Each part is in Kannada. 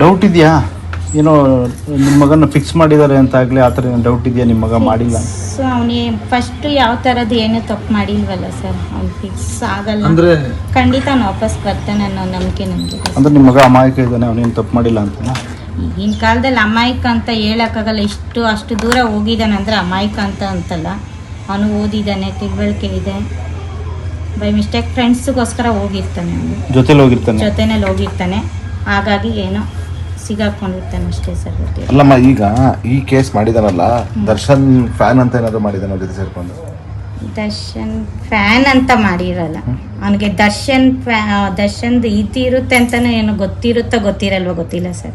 ಡೌಟ್ ಇದೆಯಾ? ಏನೋ ನಿಮ್ಮ ಮಗನ ಫಿಕ್ಸ್ ಮಾಡಿದ್ದಾರೆ ಅಂತ ಆಗಲಿ ಆ ಥರ ಡೌಟ್ ಇದೆಯಾ ನಿಮ್ಮ ಮಗ ಮಾಡಿಲ್ಲ? ಅಂತ? ಸೊ ಅವನಿಗೆ ಫಸ್ಟ್ ಯಾವ ಥರದ್ದು ಏನು ತಪ್ಪು ಮಾಡಿಲ್ವಲ್ಲ ಸರ್ ಅವ್ನು ಫಿಕ್ಸ್ ಆಗಲ್ಲ. ಅಂದರೆ ಖಂಡಿತ ಅವ್ನು ವಾಪಸ್ ಬರ್ತಾನೆ ಅನ್ನೋ ನಂಬಿಕೆ ನಮಗೆ. ಅಂದ್ರೆ ನಿಮ್ಮ ಮಗ ಅಮಾಯಕ ಇದ್ದಾನೆ ಅವನೇನು ತಪ್ಪು ಮಾಡಿಲ್ಲ ಅಂತ ಈಗಿನ ಕಾಲದಲ್ಲಿ ಅಮಾಯಕ ಅಂತ ಹೇಳೋಕ್ಕಾಗಲ್ಲ. ಇಷ್ಟು ಅಷ್ಟು ದೂರ ಹೋಗಿದ್ದಾನೆ ಅಂದರೆ ಅಮಾಯಕ ಅಂತ ಅಂತಲ್ಲ. ಅವನು ಓದಿದ್ದಾನೆ ತಿಳುವಳಿಕೆ ಇದೆ. ಬೈ ಮಿಸ್ಟೇಕ್ ಫ್ರೆಂಡ್ಸ್ಗೋಸ್ಕರ ಹೋಗಿರ್ತಾನೆ ಅವನು. ಜೊತೆಲಿ ಹೋಗಿರ್ತಾನೆ? ಜೊತೆನಲ್ಲಿ ಹೋಗಿರ್ತಾನೆ. ಹಾಗಾಗಿ ಏನೋ ಸಿಗಾಕೊಂಡಿರ್ತಾನೆ ಅಷ್ಟೇ ಸರ್ ಗೊತ್ತಿಲ್ಲ. ಅಲ್ಲಮ್ಮ ಈಗ ಈ ಕೇಸ್ ಮಾಡಿದಾನಲ್ಲ ದರ್ಶನ್ ಫ್ಯಾನ್ ಅಂತ ಏನಾದ್ರು ಮಾಡಿದಾನ ಜೊತೆ ಸೇರ್ಕೊಂಡು? ದರ್ಶನ್ ಫ್ಯಾನ್ ಅಂತ ಮಾಡಿರಲ್ಲ. ಅವನಿಗೆ ದರ್ಶನ್ ದರ್ಶನ್ದು ಇತಿ ಇರುತ್ತೆ ಅಂತಾನೆ ಏನು ಗೊತ್ತಿರುತ್ತೋ ಗೊತ್ತಿರಲ್ವೋ ಗೊತ್ತಿಲ್ಲ ಸರ್.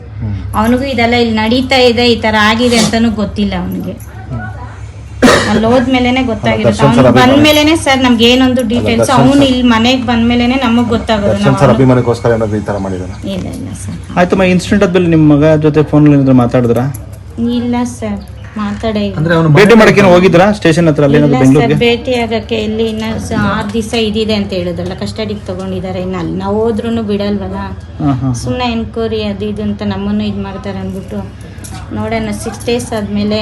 ಅವನಿಗೂ ಇದೆಲ್ಲ ಇಲ್ಲಿ ನಡೀತಾ ಇದೆ ಈ ತರ ಆಗಿದೆ ಅಂತಾನು ಗೊತ್ತಿಲ್ಲ ಅವನಿಗೆ. ಅಲ್ಲಿ ಹೋದ್ಮೇಲೆನೆ ಗೊತ್ತಾಗಿರುತ್ತೆ ಅವ್ನು. ಬಂದ್ಮೇಲೆನೆ ಸರ್ ನಮ್ಗೆ ಏನೊಂದು ಡೀಟೇಲ್ಸ್ ಅವ್ನು ಇಲ್ಲಿ ಮನೆಗೆ ಬಂದ್ಮೇಲೆನೆ ನಮಗ್ ಗೊತ್ತಾಗೋದು. ದರ್ಶನ್ ನಾವು ಸರ್ ಅವ್ನು- ಅಭಿಮಾನಕ್ಕೋಸ್ಕರ ಏನಾದ್ರು ಈ ತರ ಮಾಡಿದಾನ ಇಲ್ಲ ಇಲ್ಲ ಸರ್. ಆಯ್ತಮ್ಮ ಇನ್ಸಿಡೆಂಟ್ ಆದ್ಮೇಲೆ ನಿಮ್ಮ ಮಗ ಜೊತೆ ಫೋನ್ ಏನಾದ್ರು ಮಾತಾಡಿದ್ರಾ? ಇಲ್ಲ ಸರ್ ಮಾತಾಡೇ ಇಲ್ಲ. ಅಂದ್ರೆ ಅವನು ಭೇಟಿ ಮಾಡಕ್ಕೆ ಹೋಗಿದ್ರಾ? ಸ್ಟೇಷನ್ ಹತ್ರ ಅಲ್ಲಿ ಏನಾದ್ರು ಇಲ್ಲ ಸರ್ ಬೆಂಗಳೂರಿಗೆ? ಭೇಟಿ ಆಗಕ್ಕೆ ಇಲ್ಲಿ ಇನ್ನ ಸ- ಆರ್ ದಿವಸ ಇದಿದೆ ಅಂತ ಹೇಳಿದ್ರಲ್ಲ ಕಸ್ಟಡಿಗೆ ತಗೊಂಡಿದ್ದಾರೆ ಇನ್ನ ಅಲ್ಲಿ ನಾವು ಹೋದ್ರೂ ಬಿಡಲ್ವಲ್ಲ? ಸುಮ್ನೆ ಹಾಂ ಸುಮ್ಮನೆ ಎನ್ಕ್ವೈರಿ ಅದು ಇದು ಅಂತ ನಮ್ಮನ್ನು ಇದು ಮಾಡ್ತಾರೆ ಅಂದ್ಬಿಟ್ಟು ನೋಡೋಣ ಸಿಕ್ಸ್ ಡೇಸ್ ಆದಮೇಲೆ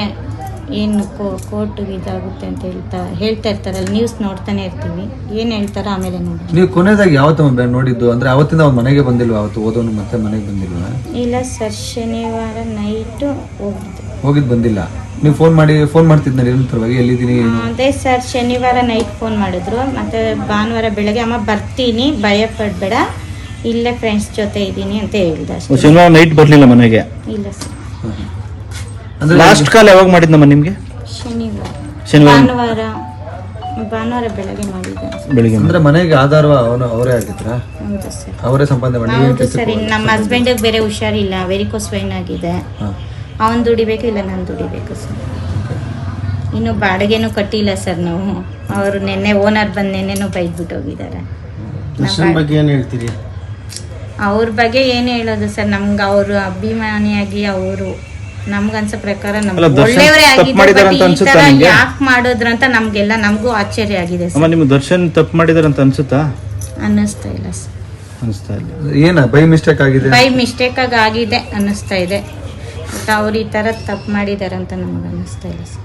ಏನು ಕೋರ್ಟ್ ಇದಾಗುತ್ತೆ ಅಂತ ಹೇಳ್ತಾ ಹೇಳ್ತಾ ಅಲ್ಲಿ ನ್ಯೂಸ್ ನೋಡ್ತಾನೆ ಇರ್ತೀವಿ. ಏನು ಹೇಳ್ತಾರ ಆಮೇಲೆ ನೀವು ಕೊನೆಯದಾಗಿ ಯಾವತ್ತು ನೋಡಿದ್ದು? ಅಂದ್ರೆ ಅವತ್ತಿಂದ ಅವ್ನ ಮನೆಗೆ ಬಂದಿಲ್ವಾ? ಅವತ್ತು ಓದೋನು ಮತ್ತೆ ಮನೆಗೆ ಬಂದಿಲ್ವಾ? ಇಲ್ಲ ಸರ್ ಶನಿವಾರ ನೈಟು ಹೋಗಿದ್ದು. ಹೋಗಿದ್ ಬಂದಿಲ್ಲ. ನೀವು ಫೋನ್ ಮಾಡಿ ಫೋನ್ ಮಾಡ್ತಿದ್ನ ನಿರಂತರವಾಗಿ? ಎಲ್ಲಿದ್ದೀನಿ ಏನು? ಅದೇ ಸರ್ ಶನಿವಾರ ನೈಟ್ ಫೋನ್ ಮಾಡಿದ್ರು. ಮತ್ತೆ ಭಾನುವಾರ ಬೆಳಗ್ಗೆ ಅಮ್ಮ ಬರ್ತೀನಿ ಭಯ ಪಡಬೇಡ ಇಲ್ಲೇ ಫ್ರೆಂಡ್ಸ್ ಜೊತೆ ಇದ್ದೀನಿ ಅಂತ ಹೇಳ್ತಾರೆ ಶನಿವಾರ ನೈಟ್ ಬರಲಿಲ್ಲ ಮನೆಗೆ? ಇಲ್ಲ ಸರ್. ಅಂದ್ರೆ ಲಾಸ್ಟ್ ಕಾಲ್ ಯಾವಾಗ ಮಾಡಿದ್ನಮ್ಮ ನಿಮಗೆ? ಶನಿವಾರ. ಶನಿವಾರ. ಭಾನುವಾರ. ಭಾನುವಾರ ಬೆಳಗ್ಗೆ ಮಾಡಿದ್ದೆ. ಬೆಳಿಗ್ಗೆ ಅಂದ್ರೆ ಮನೆಗೆ ಆಧಾರ ಅವನು ಅವರೇ ಆಗಿದ್ರ? ಹೌದು ಸರ್. ಅವರೇ ಸಂಪಾದನೆ ಮಾಡಿ ನೀವೇನ್ ಹೌದು ಕೆಲ್ಸಕ್ಕೆ ಸರ್ ಹೋಗಲ್ಲ? ನಮ್ಮ ಹಸ್ಬೆಂಡಿಗೆ ಬೇರೆ ಹುಷಾರಿಲ್ಲ. ವೆರಿಕೋಸ್ ವೈನ್ ಆಗಿದೆ. ಹಾ. ಅವನು ದುಡಿಬೇಕು ಇಲ್ಲ ನಾನು ದುಡಿಬೇಕು ಸರ್. ಇನ್ನು ಬಾಡಿಗೆನೂ ಕಟ್ಟಿಲ್ಲ ಸರ್ ನಾವು. ಅವರು ನಿನ್ನೆ ಓನರ್ ಬಂದು ನಿನ್ನೆನೂ ಬೈದ್ಬಿಟ್ಟು ಹೋಗಿದ್ದಾರೆ. ದರ್ಶನ್ ಬಗ್ಗೆ ಏನು ಹೇಳ್ತೀರಿ? ಅವ್ರ ಬಗ್ಗೆ ಏನು ಹೇಳೋದು ಸರ್? ನಮ್ಗೆ ಅವರು ಅಭಿಮಾನಿಯಾಗಿ ಅವರು ನಮ್ಗನ್ಸೋ ಪ್ರಕಾರ ನಮ್ಗೆ ದರ್ಶನ್ ಒಳ್ಳೆಯವರೇ ತಪ್ಪು ಅಂತ ಈ ಅನ್ಸುತ್ತಾ ಥರ ನಿಮ್ಗೆ? ಯಾಕೆ ಮಾಡಿದ್ರು ಅಂತ ನಮಗೆಲ್ಲ ನಮಗೂ ಆಶ್ಚರ್ಯ ಆಗಿದೆ ಅಮ್ಮ ಸರ್. ನಿಮ್ಗೆ ದರ್ಶನ್ ತಪ್ಪು ಮಾಡಿದಾರೆ ಅಂತ ಅನ್ಸುತ್ತಾ? ಅನ್ನಿಸ್ತಾ ಇಲ್ಲ ಸರ್. ಅನಿಸ್ತಾ ಇಲ್ಲ. ಏನ ಬೈ ಮಿಸ್ಟೇಕ್ ಆಗಿದೆ? ಬೈ ಮಿಸ್ಟೇಕ್ ಆಗಿ ಆಗಿದೆ ಅನ್ನಿಸ್ತಾ ಇದೆ. ಬಟ್ ಅವ್ರು ಈ ತರ ತಪ್ಪು ಮಾಡಿದಾರೆ ಅಂತ ನಮ್ಗೆ ಅನ್ನಿಸ್ತಾ ಇಲ್ಲ ಸರ್.